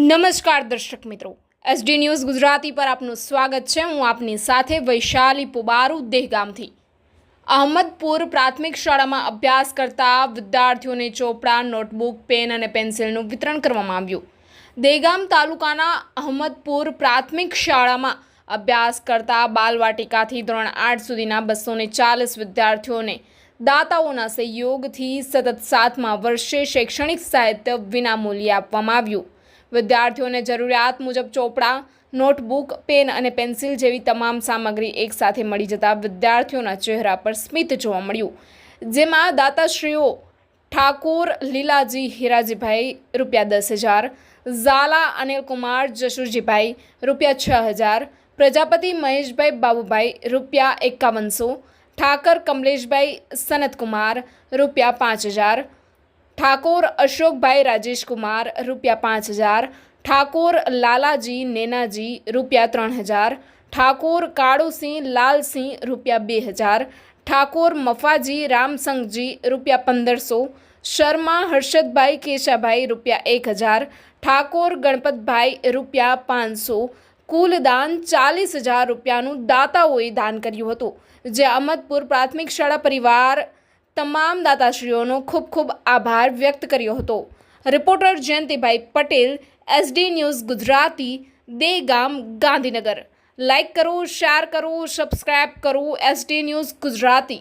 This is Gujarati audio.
નમસ્કાર દર્શક મિત્રો. એસડી ન્યૂઝ ગુજરાતી પર આપનું સ્વાગત છે. હું આપની સાથે વૈશાલી પુબારુ દેહગામથી. અહમદપુર પ્રાથમિક શાળામાં અભ્યાસ કરતા વિદ્યાર્થીઓને ચોપડા, નોટબુક, પેન અને પેન્સિલનું વિતરણ કરવામાં આવ્યું. દેગામ તાલુકાના અહમદપુર પ્રાથમિક શાળામાં અભ્યાસ કરતા બાલવાટિકાથી ધોરણ આઠ સુધીના બસો ચાલીસ વિદ્યાર્થીઓને દાતાઓના સહયોગથી સતત સાતમા વર્ષે શૈક્ષણિક સાહિત્ય વિનામૂલ્યે આપવામાં આવ્યું. વિદ્યાર્થીઓને જરૂરિયાત મુજબ ચોપડા, નોટબુક, પેન અને પેન્સિલ જેવી તમામ સામગ્રી એકસાથે મળી જતા વિદ્યાર્થીઓના ચહેરા પર સ્મિત જોવા મળ્યું. જેમાં દાતાશ્રીઓ ઠાકોર, લીલાજી, હીરાજીભાઈ રૂપિયા દસ હજાર, ઝાલા, અનિલકુમાર જશુરજીભાઈ રૂપિયા છ હજાર, પ્રજાપતિ મહેશભાઈ બાબુભાઈ રૂપિયા એકાવનસો, ઠાકર કમલેશભાઈ સનતકુમાર રૂપિયા પાંચ હજાર ઠાકોર, અશોકભાઈ રાજેશકુમાર, રૂપિયા પાંચ હજાર. ઠાકોર, લાલાજી નેનાજી, રૂપિયા ત્રણ હજાર. ઠાકોર, કાળુસિંહ, લાલસિંહ, રૂપિયા બે હજાર. ઠાકોર, મફાજી, રામસંગજી, રૂપિયા પંદરસો. શર્મા, હર્ષદભાઈ કેશાભાઈ, રૂપિયા એક હજાર. ઠાકોર, ગણપતભાઈ, રૂપિયા પાંચસો. કુલ દાન ચાલીસ હજાર રૂપિયાનું દાતાઓએ દાન કર્યું હતું, જે અહમદપુર પ્રાથમિક શાળા પરિવાર તમામ દાતાશ્રીઓનો ખૂબ ખૂબ આભાર વ્યક્ત કર્યો હતો. Reporter Jayantibhai Patel SD news Gujarati દે ગામ ગાંધીનગર. લાઇક કરો શેર કરો સબસ્ક્રાઇબ કરો એસડી ન્યૂઝ ગુજરાતી.